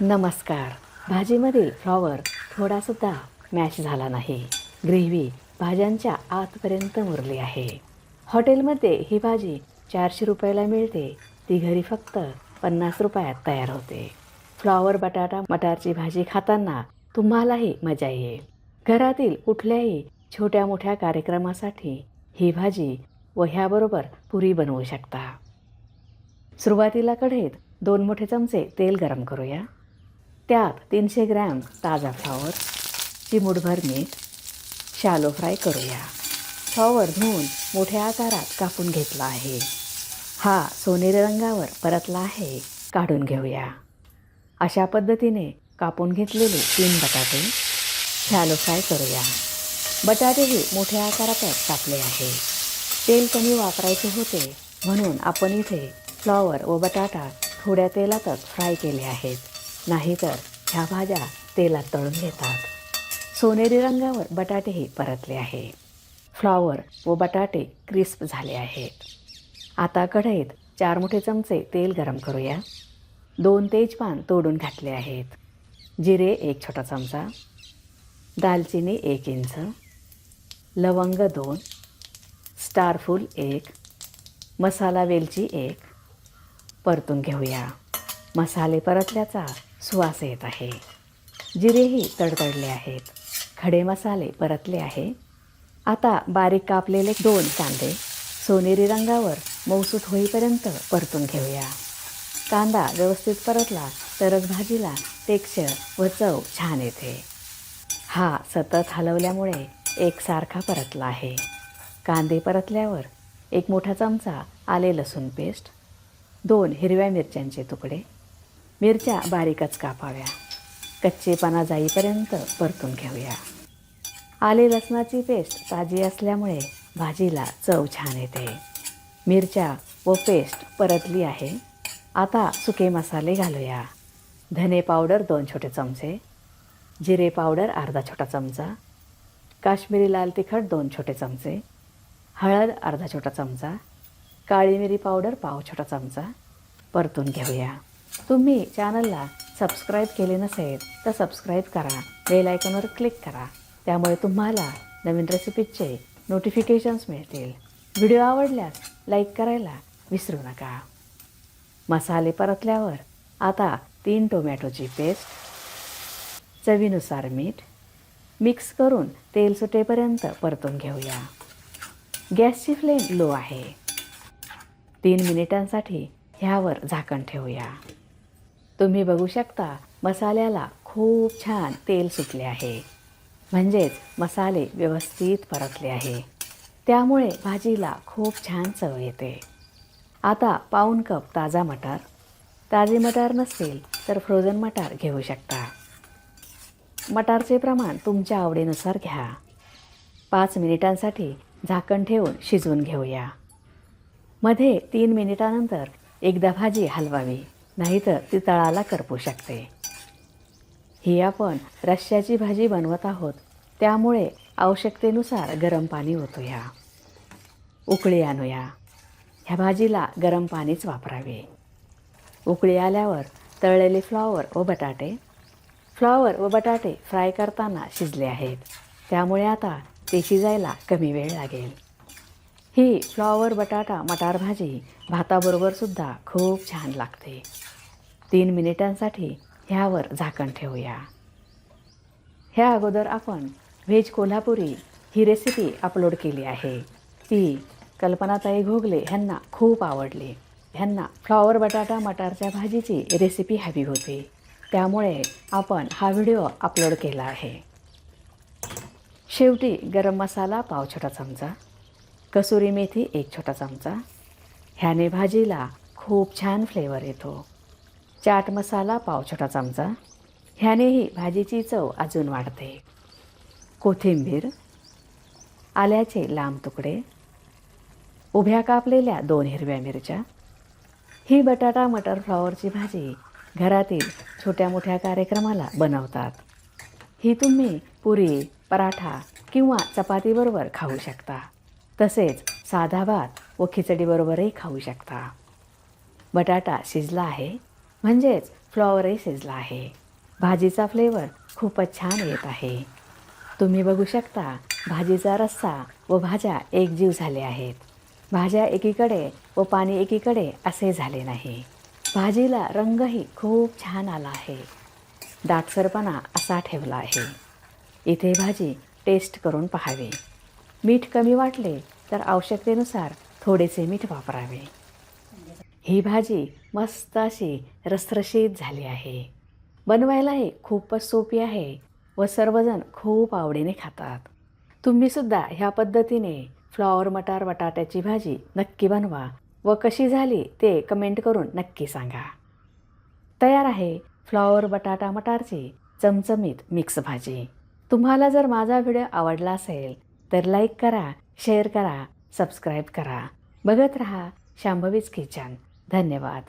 नमस्कार. भाजीमधील flower थोडासुद्धा mash झाला नाही. ग्रेव्ही भाज्यांच्या आतपर्यंत मुरली आहे. हॉटेलमध्ये ही भाजी चारशे रुपयाला मिळते. ती घरी फक्त पन्नास रुपयात तयार होते. फ्लॉवर बटाटा मटारची भाजी खाताना तुम्हालाही मजा येईल. घरातील कुठल्याही छोट्या मोठ्या कार्यक्रमासाठी ही भाजी व ह्याबरोबर पुरी बनवू शकता. सुरुवातीला कढईत दोन मोठे चमचे तेल गरम करूया. त्यात तीनशे ग्रॅम ताजा फ्लॉवर चिमूटभर मीठ शालो फ्राय करूया. फ्लॉवर धुवून मोठ्या आकारात कापून घेतला आहे. हा सोनेरी रंगावर परतला आहे. काढून घेऊया. अशा पद्धतीने कापून घेतलेले तीन बटाटे शालो फ्राय करूया. बटाटेही मोठ्या आकारातच कापले आहे. तेल कमी वापरायचे होते म्हणून आपण इथे फ्लॉवर व बटाटा थोड्या तेलातच फ्राय केले आहेत. नाहीतर ह्या भाज्या तेलात तळून घेतात. सोनेरी रंगावर बटाटेही परतले आहे. फ्लॉवर व बटाटे क्रिस्प झाले आहेत. आता कढईत चार मोठे चमचे तेल गरम करूया. दोन तेजपान तोडून घातले आहेत. जिरे एक छोटा चमचा. दालचिनी एक इंच. लवंग दोन. स्टारफूल एक. मसाला वेलची एक. परतून घेऊया. मसाले परतल्याचा सुवास येत आहे. जिरेही तडतडले आहेत. खडे मसाले परतले आहे. आता बारीक कापलेले दोन कांदे सोनेरी रंगावर मौसूत होईपर्यंत परतून घेऊया. कांदा व्यवस्थित परतला तरच भाजीला टेक्स्चर व चव छान येते. हा सतत हलवल्यामुळे एकसारखा परतला आहे. कांदे परतल्यावर एक मोठा चमचा आले लसूण पेस्ट दोन हिरव्या मिरच्यांचे तुकडे मिरच्या बारीकच कापाव्या. कच्चेपणा जाईपर्यंत परतून घेऊया. आले लसणाची पेस्ट ताजी असल्यामुळे भाजीला चव छान येते. मिरच्या व पेस्ट परतली आहे. आता सुके मसाले घालूया. धने पावडर दोन छोटे चमचे. जिरे पावडर अर्धा छोटा चमचा. काश्मीरी लाल तिखट दोन छोटे चमचे. हळद अर्धा छोटा चमचा. काळी मिरी पावडर पाव छोटा चमचा. परतून घेऊया. तुम्ही चॅनलला सबस्क्राईब केले नसेल तर सबस्क्राईब करा बेल आयकॉनवर क्लिक करा. त्यामुळे तुम्हाला नवीन रेसिपीजचे नोटिफिकेशन्स मिळतील. व्हिडिओ आवडल्यास लाईक करायला विसरू नका. मसाले परतल्यावर आता तीन टोमॅटोची पेस्ट चवीनुसार मीठ. मिक्स करून तेल सुटेपर्यंत परतून घेऊया. गॅसची फ्लेम लो आहे. तीन मिनिटांसाठी ह्यावर झाकण ठेवूया. तुम्ही बघू शकता मसाल्याला खूप छान तेल सुटले आहे. म्हणजेच मसाले व्यवस्थित परतले आहे. त्यामुळे भाजीला खूप छान चव येते. आता पाऊन कप ताजा मटार. ताजे मटार नसतील तर फ्रोझन मटार घेऊ शकता. मटारचे प्रमाण तुमच्या आवडीनुसार घ्या. पाच मिनिटांसाठी झाकण ठेवून शिजवून घेऊया. मध्ये तीन मिनिटानंतर एकदा भाजी हलवावी. नाहीतर ती तळाला करपू शकते. ही आपण रश्श्याची भाजी बनवत आहोत. त्यामुळे आवश्यकतेनुसार गरम पाणी होतो ह्या उकळी आणूया. ह्या भाजीला गरम पाणीच वापरावे. उकळी आल्यावर तळलेले फ्लॉवर व बटाटे. फ्लॉवर व बटाटे फ्राय करताना शिजले आहेत. त्यामुळे आता ते शिजायला कमी वेळ लागेल. ही फ्लॉवर बटाटा मटार भाजी भाताबरोबरसुद्धा खूप छान लागते. तीन मिनिटांसाठी ह्यावर झाकण ठेवूया. ह्या अगोदर आपण व्हेज कोल्हापुरी ही रेसिपी अपलोड केली आहे. ती कल्पनाताई घोगले ह्यांना खूप आवडली. ह्यांना फ्लॉवर बटाटा मटारच्या भाजीची रेसिपी हवी होती. त्यामुळे आपण हा व्हिडिओ अपलोड केला आहे. शेवटी गरम मसाला पाव छोटा चमचा कसुरी मेथी एक छोटा चमचा. ह्याने भाजीला खूप छान फ्लेवर येतो. चाट मसाला पाव छोटा चमचा. ह्यानेही भाजीची चव अजून वाढते. कोथिंबीर आल्याचे लांब तुकडे उभ्या कापलेल्या दोन हिरव्या मिरच्या. ही बटाटा मटर फ्लॉवरची भाजी घरातील छोट्या मोठ्या कार्यक्रमाला बनवतात. ही तुम्ही पुरी पराठा किंवा चपातीबरोबर खाऊ शकता. तसेच साधा भात व खिचडीबरोबरही खाऊ शकता. बटाटा शिजला आहे म्हणजेच फ्लॉवरही शिजला आहे. भाजीचा फ्लेवर खूपच छान येत आहे. तुम्ही बघू शकता भाजीचा रस्सा व भाज्या एकजीव झाले आहेत. भाज्या एकीकडे व पाणी एकीकडे असे झाले नाही. भाजीला रंगही खूप छान आला आहे. दाटसरपणा असा ठेवला आहे. इथे भाजी टेस्ट करून पाहावी. मीठ कमी वाटले तर आवश्यकतेनुसार थोडेसे मीठ वापरावे. ही भाजी मस्त अशी रसरशीत झाली आहे. बनवायलाही खूपच सोपी आहे व सर्वजण खूप आवडीने खातात. तुम्हीसुद्धा ह्या पद्धतीने फ्लॉवर मटार बटाट्याची भाजी नक्की बनवा व कशी झाली ते कमेंट करून नक्की सांगा. तयार आहे फ्लॉवर बटाटा मटारची चमचमीत मिक्स भाजी. तुम्हाला जर माझा व्हिडिओ आवडला असेल तर लाईक करा शेअर करा सबस्क्राईब करा. बघत रहा शांभवीच किचन धन्यवाद.